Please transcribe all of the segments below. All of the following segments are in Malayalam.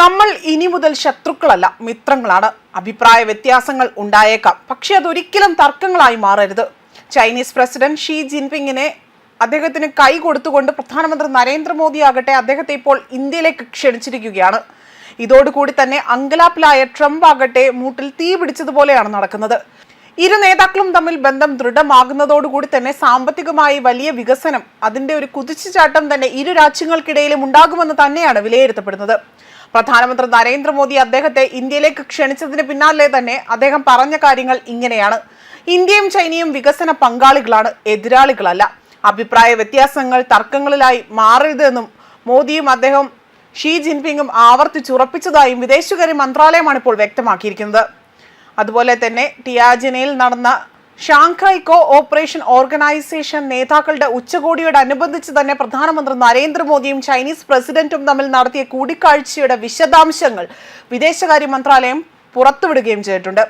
നമ്മൾ ഇനി മുതൽ ശത്രുക്കളല്ല മിത്രങ്ങളാണ്. അഭിപ്രായ വ്യത്യാസങ്ങൾ ഉണ്ടായേക്കാം. പക്ഷെ അതൊരിക്കലും തർക്കങ്ങളായി മാറരുത്. ചൈനീസ് പ്രസിഡന്റ് ഷീ ജിൻപിങ്ങിനെ അദ്ദേഹത്തിന് കൈ കൊടുത്തുകൊണ്ട് പ്രധാനമന്ത്രി നരേന്ദ്രമോദി ആകട്ടെ അദ്ദേഹത്തെ ഇപ്പോൾ ഇന്ത്യയിലേക്ക് ക്ഷണിച്ചിരിക്കുകയാണ്. ഇതോടുകൂടി തന്നെ അങ്കലാപ്പിലായ ട്രംപ് ആകട്ടെ മൂട്ടിൽ തീ പിടിച്ചതുപോലെയാണ് നടക്കുന്നത്. ഇരു നേതാക്കളും തമ്മിൽ ബന്ധം ദൃഢമാകുന്നതോടുകൂടി തന്നെ സാമ്പത്തികമായി വലിയ വികസനം അതിന്റെ ഒരു കുതിച്ചുചാട്ടം തന്നെ ഇരു രാജ്യങ്ങൾക്കിടയിലും ഉണ്ടാകുമെന്ന് തന്നെയാണ് വിലയിരുത്തപ്പെടുന്നത്. പ്രധാനമന്ത്രി നരേന്ദ്രമോദി അദ്ദേഹത്തെ ഇന്ത്യയിലേക്ക് ക്ഷണിച്ചതിന് പിന്നാലെ തന്നെ അദ്ദേഹം പറഞ്ഞ കാര്യങ്ങൾ ഇങ്ങനെയാണ്. ഇന്ത്യയും ചൈനയും വികസന പങ്കാളികളാണ് എതിരാളികളല്ല. അഭിപ്രായ വ്യത്യാസങ്ങൾ തർക്കങ്ങളിലായി മാറരുതെന്നും മോദിയും അദ്ദേഹം ഷീ ജിൻപിങ്ങും ആവർത്തിച്ചുറപ്പിച്ചതായും വിദേശകാര്യ മന്ത്രാലയമാണ് ഇപ്പോൾ വ്യക്തമാക്കിയിരിക്കുന്നത്. അതുപോലെ തന്നെ ടിയാജിനയിൽ നടന്ന ഷാങ്ഹായ് കോ ഓപ്പറേഷൻ ഓർഗനൈസേഷൻ നേതാക്കളുടെ ഉച്ചകോടിയോടനുബന്ധിച്ച് തന്നെ പ്രധാനമന്ത്രി നരേന്ദ്രമോദിയും ചൈനീസ് പ്രസിഡന്റും തമ്മിൽ നടത്തിയ കൂടിക്കാഴ്ചയുടെ വിശദാംശങ്ങൾ വിദേശകാര്യ മന്ത്രാലയം പുറത്തുവിടുകയും ചെയ്തിട്ടുണ്ട്.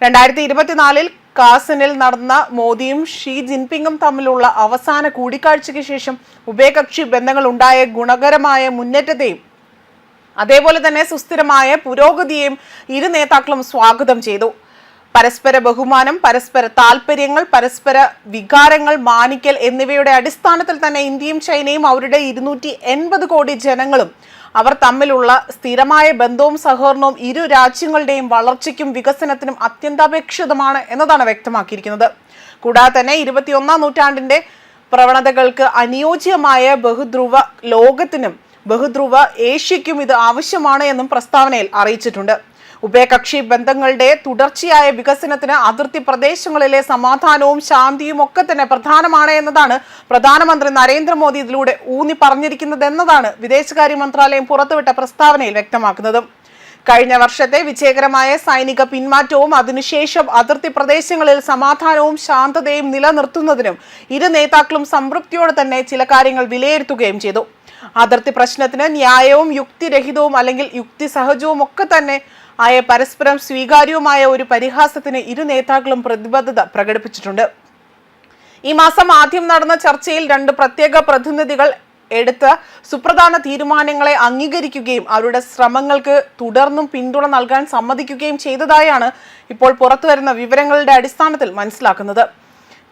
രണ്ടായിരത്തി ഇരുപത്തിനാലിൽ കാസനിൽ നടന്ന മോദിയും ഷീ ജിൻപിങ്ങും തമ്മിലുള്ള അവസാന കൂടിക്കാഴ്ചയ്ക്ക് ശേഷം ഉഭയകക്ഷി ബന്ധങ്ങൾ ഉണ്ടായ ഗുണകരമായ മുന്നേറ്റത്തെയും അതേപോലെ തന്നെ സുസ്ഥിരമായ പുരോഗതിയെയും ഇരു നേതാക്കളും സ്വാഗതം ചെയ്തു. പരസ്പര ബഹുമാനം പരസ്പര താല്പര്യങ്ങൾ പരസ്പര വികാരങ്ങൾ മാനിക്കൽ എന്നിവയുടെ അടിസ്ഥാനത്തിൽ തന്നെ ഇന്ത്യയും ചൈനയും അവരുടെ ഇരുന്നൂറ്റി എൺപത് കോടി ജനങ്ങളും അവർ തമ്മിലുള്ള സ്ഥിരമായ ബന്ധവും സഹകരണവും ഇരു രാജ്യങ്ങളുടെയും വളർച്ചയ്ക്കും വികസനത്തിനും അത്യന്താപേക്ഷിതമാണ് എന്നതാണ് വ്യക്തമാക്കിയിരിക്കുന്നത്. കൂടാതെ തന്നെ ഇരുപത്തിയൊന്നാം നൂറ്റാണ്ടിന്റെ പ്രവണതകൾക്ക് അനുയോജ്യമായ ബഹുധ്രുവ ലോകത്തിനും ബഹുധ്രുവ ഏഷ്യയ്ക്കും ഇത് ആവശ്യമാണ് എന്നും പ്രസ്താവനയിൽ അറിയിച്ചിട്ടുണ്ട്. ഉഭയകക്ഷി ബന്ധങ്ങളുടെ തുടർച്ചയായ വികസനത്തിന് അതിർത്തി പ്രദേശങ്ങളിലെ സമാധാനവും ശാന്തിയും ഒക്കെ തന്നെ പ്രധാനമാണ് എന്നതാണ് പ്രധാനമന്ത്രി നരേന്ദ്രമോദി ഇതിലൂടെ ഊന്നി പറഞ്ഞിരിക്കുന്നത് എന്നതാണ് വിദേശകാര്യ മന്ത്രാലയം പുറത്തുവിട്ട പ്രസ്താവനയിൽ വ്യക്തമാക്കുന്നത്. കഴിഞ്ഞ വർഷത്തെ വിജയകരമായ സൈനിക പിന്മാറ്റവും അതിനുശേഷം അതിർത്തി പ്രദേശങ്ങളിൽ സമാധാനവും ശാന്തതയും നിലനിർത്തുന്നതിനും ഇരു നേതാക്കളും സംതൃപ്തിയോടെ തന്നെ ചില കാര്യങ്ങൾ വിലയിരുത്തുകയും ചെയ്തു. അതിർത്തി പ്രശ്നത്തിന് ന്യായവും യുക്തിരഹിതവും അല്ലെങ്കിൽ യുക്തിസഹജവും ഒക്കെ തന്നെ ആയ പരസ്പരം സ്വീകാര്യവുമായ ഒരു പരിഹാസത്തിന് ഇരു നേതാക്കളും പ്രതിബദ്ധത പ്രകടിപ്പിച്ചിട്ടുണ്ട്. ഈ മാസം ആദ്യം നടന്ന ചർച്ചയിൽ രണ്ട് പ്രത്യേക പ്രതിനിധികൾ എടുത്ത സുപ്രധാന തീരുമാനങ്ങളെ അംഗീകരിക്കുകയും അവരുടെ ശ്രമങ്ങൾക്ക് തുടർന്നും പിന്തുണ നൽകാൻ സമ്മതിക്കുകയും ചെയ്തതായാണ് ഇപ്പോൾ പുറത്തുവരുന്ന വിവരങ്ങളുടെ അടിസ്ഥാനത്തിൽ മനസ്സിലാക്കുന്നത്.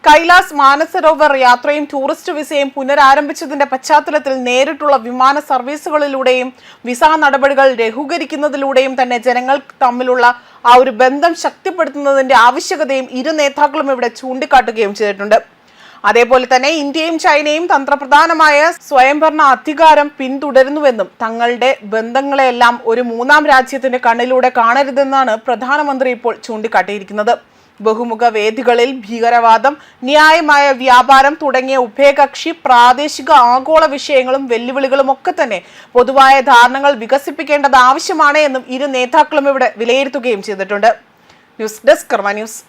കൈലാസ് മാനസരോവർ യാത്രയും ടൂറിസ്റ്റ് വിസയും പുനരാരംഭിച്ചതിന്റെ പശ്ചാത്തലത്തിൽ നേരിട്ടുള്ള വിമാന സർവീസുകളിലൂടെയും വിസ നടപടികൾ ലഘൂകരിക്കുന്നതിലൂടെയും തന്നെ ജനങ്ങൾ തമ്മിലുള്ള ആ ഒരു ബന്ധം ശക്തിപ്പെടുത്തുന്നതിന്റെ ആവശ്യകതയും ഇരു നേതാക്കളും ഇവിടെ ചൂണ്ടിക്കാട്ടുകയും ചെയ്തിട്ടുണ്ട്. അതേപോലെ തന്നെ ഇന്ത്യയും ചൈനയും തന്ത്രപ്രധാനമായ സ്വയംഭരണ അധികാരം പിന്തുടരുന്നുവെന്നും തങ്ങളുടെ ബന്ധങ്ങളെല്ലാം ഒരു മൂന്നാം രാജ്യത്തിന്റെ കണ്ണിലൂടെ കാണരുതെന്നാണ് പ്രധാനമന്ത്രി ഇപ്പോൾ ചൂണ്ടിക്കാട്ടിയിരിക്കുന്നത്. ബഹുമുഖ വേദികളിൽ ഭീകരവാദം ന്യായമായ വ്യാപാരം തുടങ്ങിയ ഉഭയകക്ഷി പ്രാദേശിക ആഗോള വിഷയങ്ങളും വെല്ലുവിളികളും ഒക്കെ തന്നെ പൊതുവായ ധാരണകൾ വികസിപ്പിക്കേണ്ടത് ആവശ്യമാണ് എന്നും ഇരു നേതാക്കളും ഇവിടെ വിലയിരുത്തുകയും ചെയ്തിട്ടുണ്ട്. News desk Karma news.